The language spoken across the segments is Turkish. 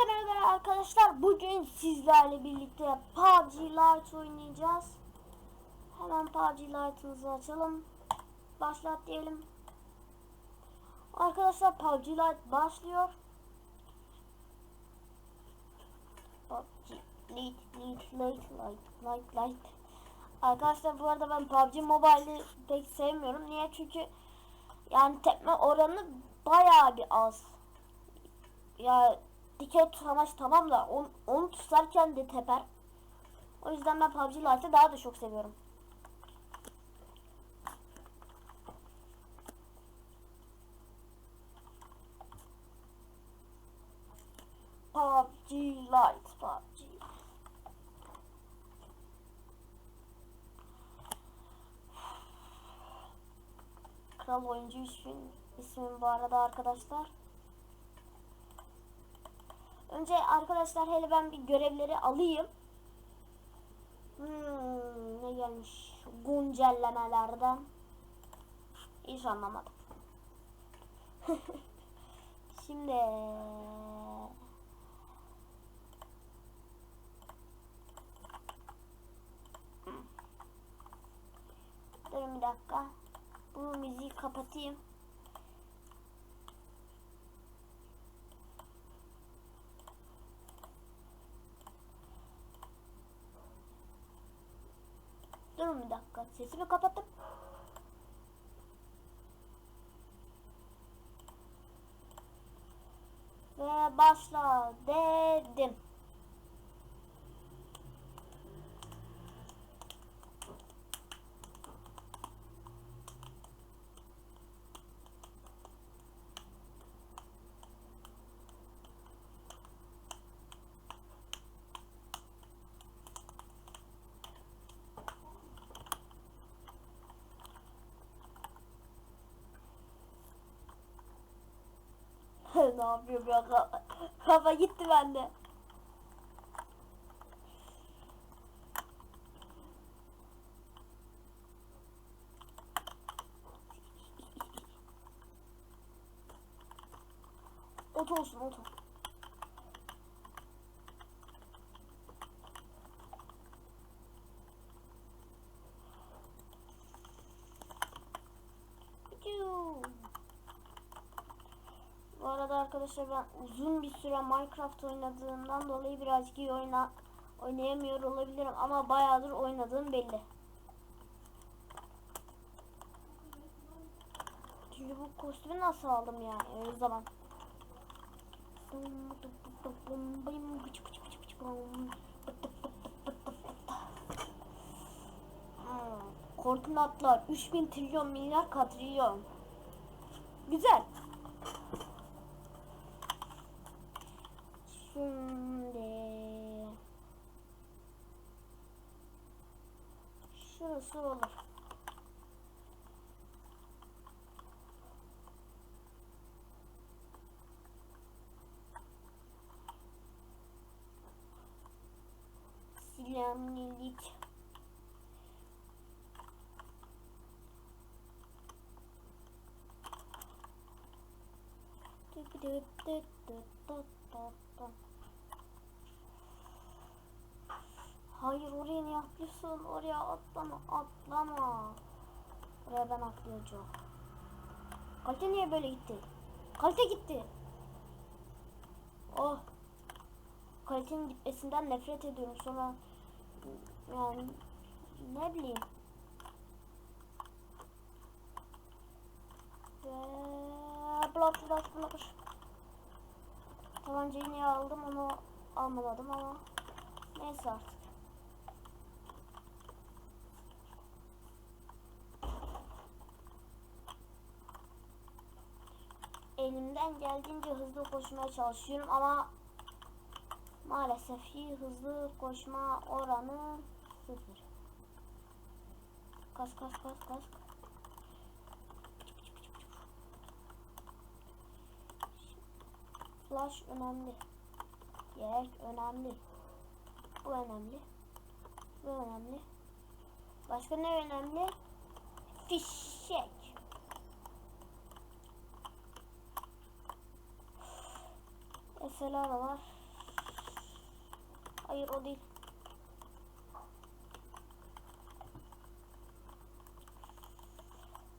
Hepinize merhaba arkadaşlar. Bugün sizlerle birlikte PUBG Lite oynayacağız. Hemen PUBG Lite'ımızı açalım. Başlat diyelim. Arkadaşlar PUBG Lite başlıyor. PUBG Lite Lite Lite Lite Lite Lite. Arkadaşlar bu arada ben PUBG Mobile'i pek sevmiyorum. Niye? Çünkü yani tepme oranı bayağı bir az. Ya dikey tutamaç tamam da on, onu tutarken de teper. O yüzden ben PUBG Lite'ı daha da çok seviyorum. PUBG Lite, PUBG. Kral oyuncu ismin, ismim bu arada arkadaşlar. Önce arkadaşlar hele ben bir görevleri alayım. Hmm, ne gelmiş? Güncellemelerden. Hiç anlamadım. Şimdi. Durun bir dakika. Bu müziği kapatayım. Durun bir dakika. Sesimi ne yapıyorum ya? Ka- Kafa gitti bende. Arkadaşlar ben uzun bir süre Minecraft oynadığımdan dolayı birazcık iyi oyna oynayamıyor olabilirim ama bayağıdır oynadığım belli. Çünkü bu kostümü nasıl aldım yani o zaman. Hmm, Koordinatlar 3000 trilyon milyar katrilyon. Güzel. Şimdi şurası olur. Silemlilik. Tıp tıp tıp tıp tıp tıp. Hayır oraya niye atlıyorsun? Oraya atlama atlama. Oraya ben atlayacağım. Kalite niye böyle gitti? Kalite gitti. Oh. Kalitenin gitmesinden nefret ediyorum. Sonra yani ne bileyim. Blok blok blok. Tabancayı niye aldım onu almadım ama neyse artık. Elimden geldiğince hızlı koşmaya çalışıyorum ama maalesef ki hızlı koşma oranı sıfır. Kas kas kas kas. Flash önemli. Yelek önemli. Bu önemli. Bu önemli. Başka ne önemli? Fişek. Mesela da var. Hayır o değil.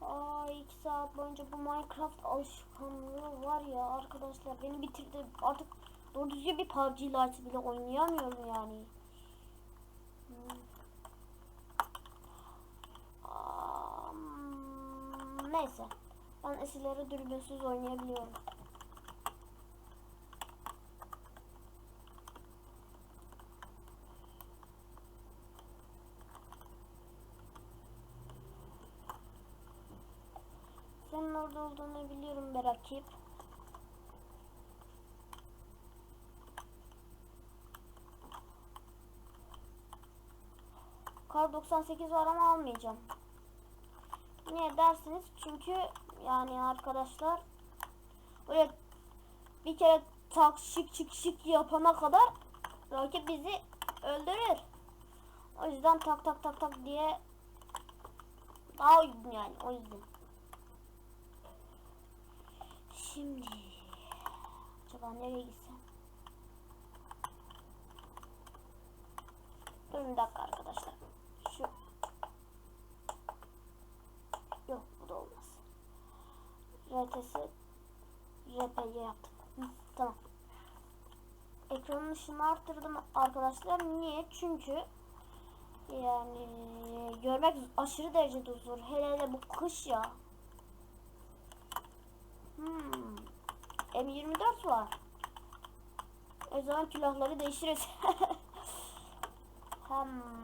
Ay iki saat boyunca bu Minecraft alışkanlığı var ya arkadaşlar beni bitirdi. Artık doğru düzgün bir PUBG Lite bile oynayamıyorum yani. Hmm. Am, Neyse. Ben eskileri dürbünsüz oynayabiliyorum. Olduğunu biliyorum be rakip. Kar 98 var ama almayacağım. Niye dersiniz? Çünkü yani arkadaşlar böyle bir kere tak şık şık şık yapana kadar rakip bizi öldürür. O yüzden tak tak tak tak diye daha uygun yani o yüzden. Şimdi acaba nereye gitsem? Durun bir dakika arkadaşlar. Şu Yok bu da olmaz. RT'si RP'ye yaptım. Hı, tamam. Ekranın ışığını arttırdım arkadaşlar. Niye? Çünkü yani görmek aşırı derecede zor. Hele hele bu kış ya. Hmm. M24 var. O zaman külahları değiştiririz. hmm.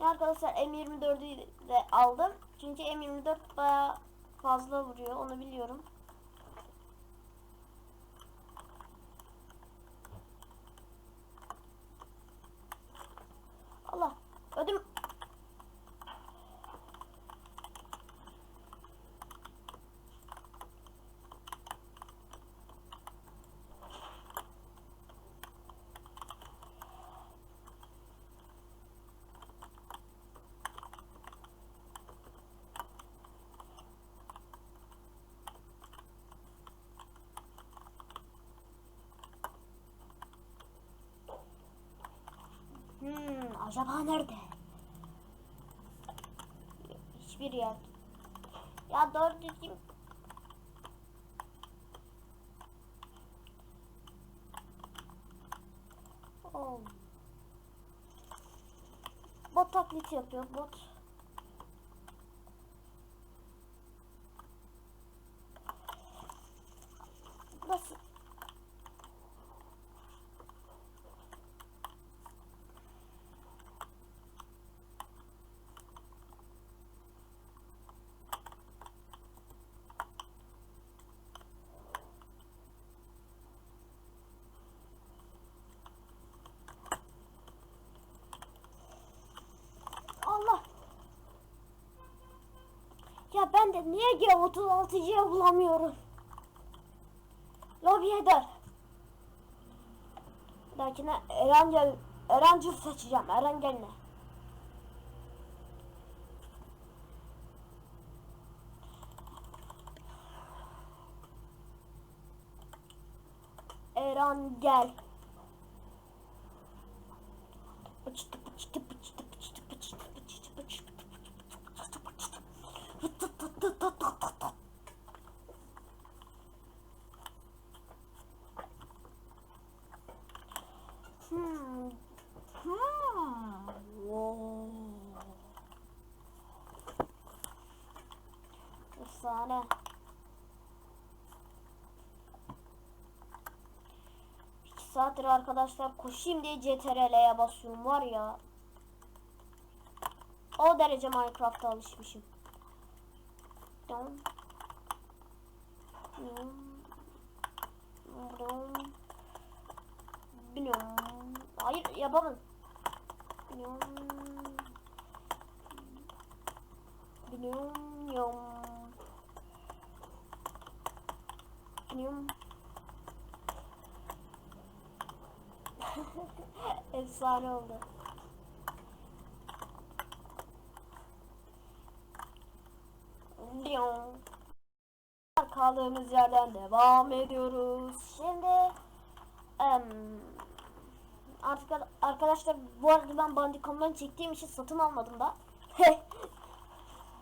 Ya arkadaşlar M24'ü de aldım. Çünkü M24 baya fazla vuruyor. Onu biliyorum. Allah. Ödüm. Hmm, acaba nerede? Hiçbir yer. Ya doğru düzgün. Oh. Bot taklit yapıyor bot. Nasıl? Allah. Ben de niye G36'cıya bulamıyorum? Lobi eder. Bir dahakine Erangel, Erancıl seçeceğim. Erangel ne? Erangel. Pıçtı pıçtı saattir arkadaşlar koşayım diye CTRL'ye basıyorum var ya. O derece Minecraft'a alışmışım. Dum. Dum. Bilmiyorum. Hayır yapamadım. Bilmiyorum. Bilmiyorum. Bilmiyorum. Efsane oldu. Kaldığımız yerden devam ediyoruz. Şimdi em, artık arkadaşlar bu arada ben Bandicam'dan çektiğim için satın almadım da.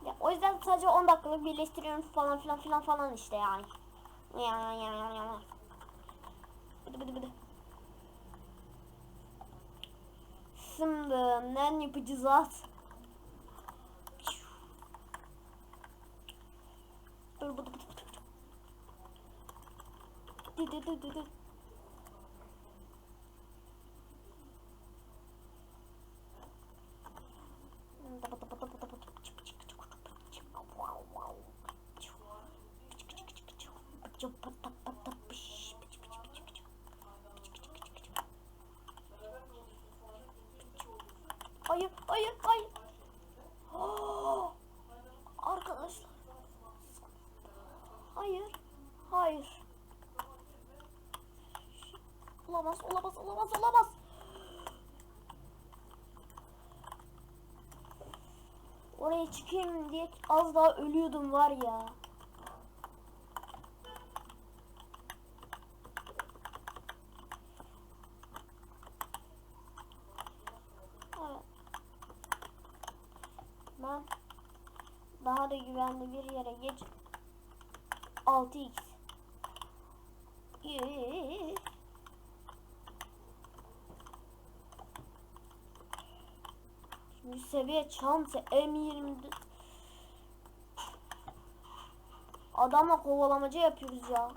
ya, o yüzden sadece 10 dakikalık birleştiriyorum falan filan filan falan işte yani. Ya ya ya ya. Şimdi ne yapacağız? Dur bıdı bıdı bıdı bıdı. Dı dı dı dı dı. Hayır, hayır, hayır. Oh! Arkadaşlar. Hayır, hayır. Olamaz, olamaz, olamaz, olamaz. Oraya çıkayım diye az daha ölüyordum var ya. Evet. Ben daha da güvenli bir yere geç. 6x. Yee. Şimdi seviye çanta M20 Adamla kovalamaca yapıyoruz ya.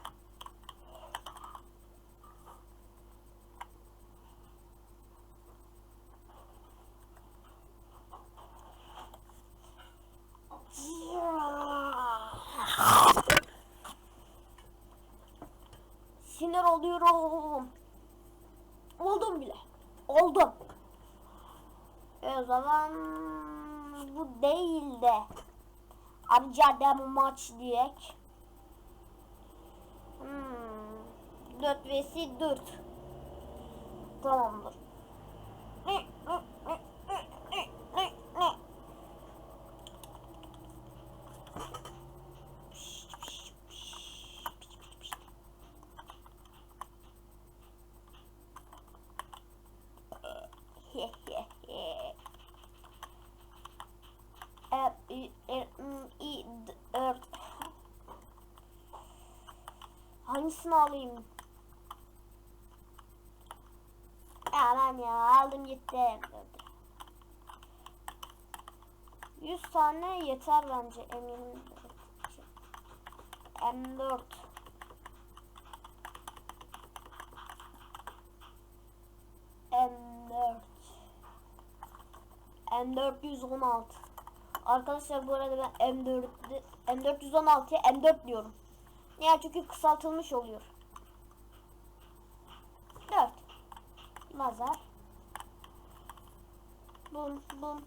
Sinir oluyorum. Oldum bile. Oldum. E o zaman bu değil de Ayrıca demo maç diyek. Hmm. 4 vs 4. Tamamdır. Hangisini alayım? Ben ya aldım gitti. 100 tane yeter bence eminim. M4 M4 M416 Arkadaşlar bu arada ben M4 M416'ya M4 diyorum. Niye? Çünkü kısaltılmış oluyor. 4 Lazer Bum bum.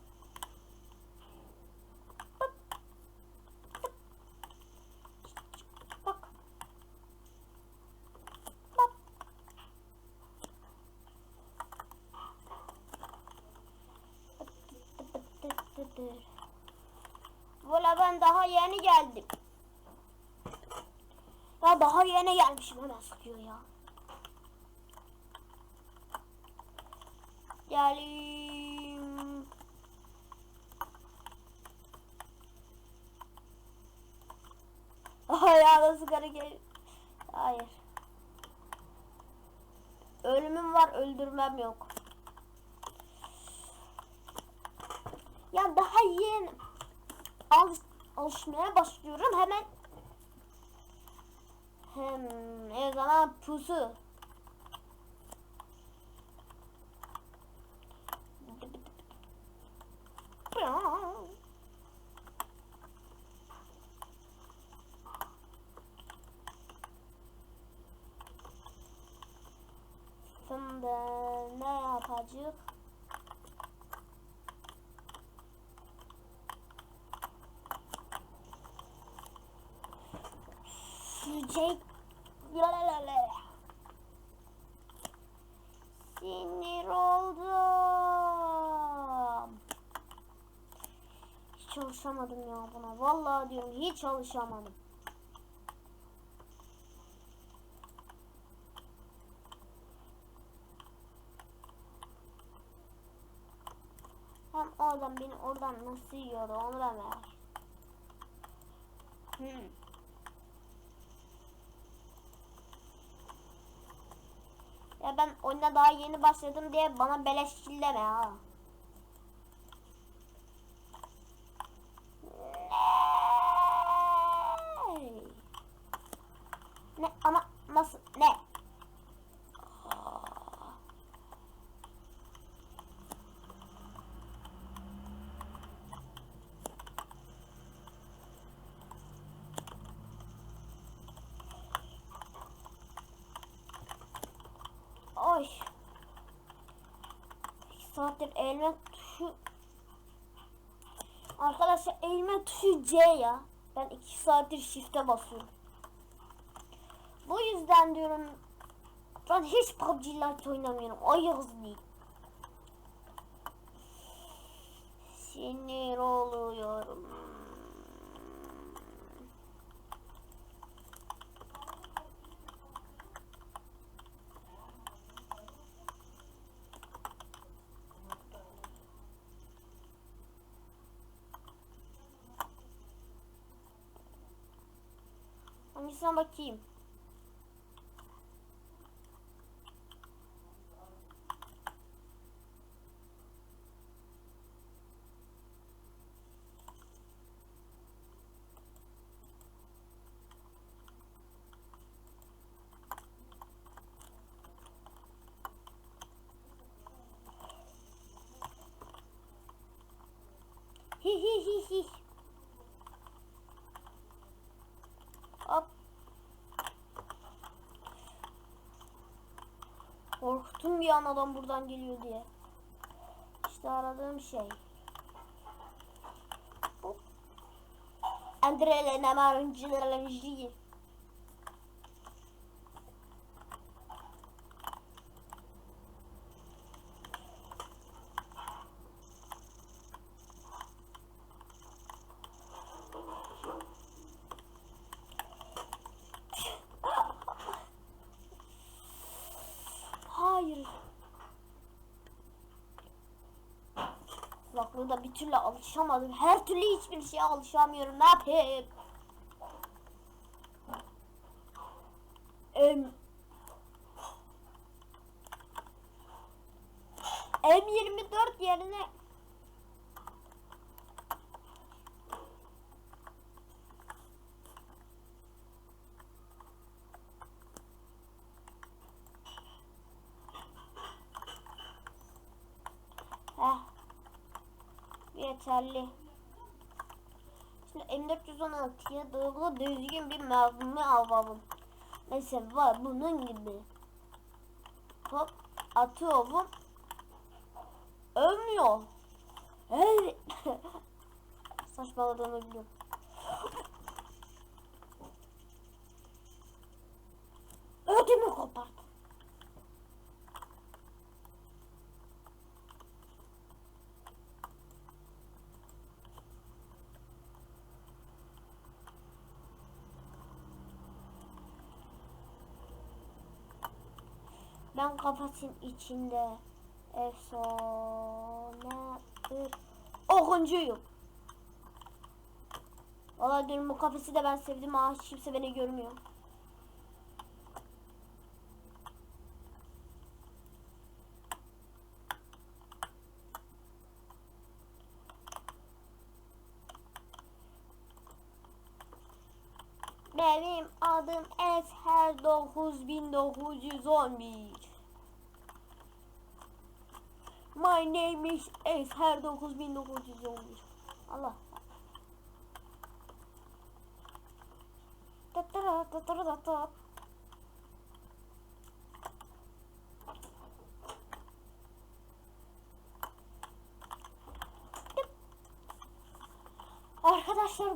Valla ben daha yeni geldim. Ya daha yeni gelmişim hemen sıkıyor ya. Geldim. Ayağına sigara gel. Hayır. Ölümüm var, öldürmem yok. Ya daha yeni al, alışmaya başlıyorum hemen. Hem ne zaman pusu. Şimdi ne yapacak? şey... Sinir oldum. Hiç çalışamadım ya buna. Vallahi diyorum hiç çalışamadım. Hem oradan beni oradan nasıl yiyordu onu da merak. Hmm. Daha yeni başladım diye bana beleş killeme ha. Ne? Ne ama nasıl ne? Oy. İki saattir elme tuşu Arkadaşlar elime tuşu C ya. Ben iki saattir shift'e basıyorum. Bu yüzden diyorum ben hiç PUBG Lite oynamıyorum. Ay hızlı. Sinir oluyorum. pensando aqui. Korktum bir an adam buradan geliyor diye. İşte aradığım şey. Andrele namarıncılarıncı. Hayır. Kulaklığı da bir türlü alışamadım. Her türlü hiçbir şeye alışamıyorum. Ne yapayım? Em M24 yerine Yeterli. Şimdi M416'ya doğru düzgün bir mermi alalım. Mesela bunun gibi. Hop atıyorum. Ölmüyor. Evet. Saçmaladığımı biliyorum. Ben kafasın içinde efsane bir okuncuyum. Valla diyorum bu kafesi de ben sevdim ama hiç kimse beni görmüyor. Benim adım Esher 9911. My name is Esher 9911. Allah. Tatara tatara tatara. Arkadaşlar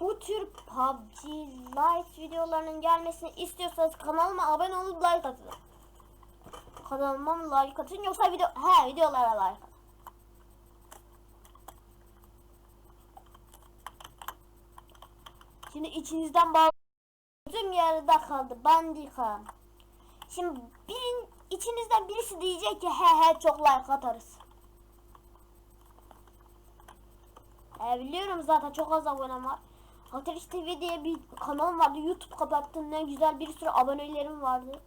bu tür PUBG Lite videolarının gelmesini istiyorsanız kanalıma abone olup like atın. Kanalıma like atın yoksa video he videolara like atın. Şimdi içinizden tüm yarıda kaldı bandika. Şimdi birin içinizden birisi diyecek ki he he çok like atarız. E, biliyorum zaten çok az abonem var. Ateş TV diye bir kanalım vardı. YouTube kapattım. Güzel bir sürü abonelerim vardı.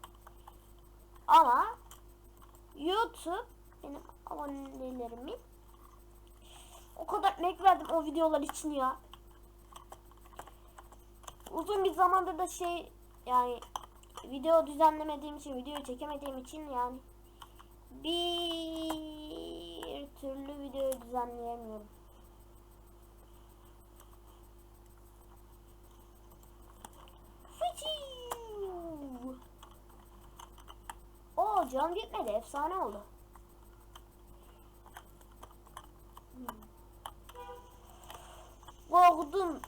Ama YouTube benim abonelerimi o kadar emek verdim o videolar için ya. Uzun bir zamandır da şey yani video düzenlemediğim için, video çekemediğim için yani bir türlü video düzenleyemiyorum. Can gitmedi. Efsane oldu. Korktum.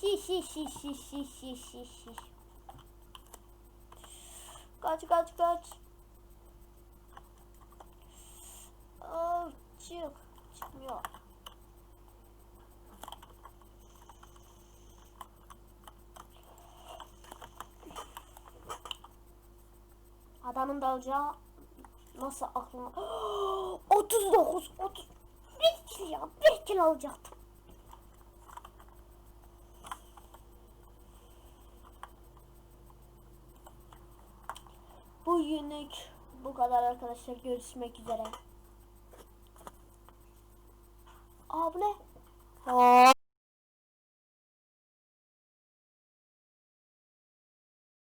Şiş şiş şiş şiş şiş şiş şiş şiş. Kaç kaç kaç. Oh, çık. Çıkmıyor. Adamın dalacağı nasıl aklıma 39 30 bir kill ya bir kill alacaktım. Bugünlük bu kadar arkadaşlar görüşmek üzere. Aa ne? Aa.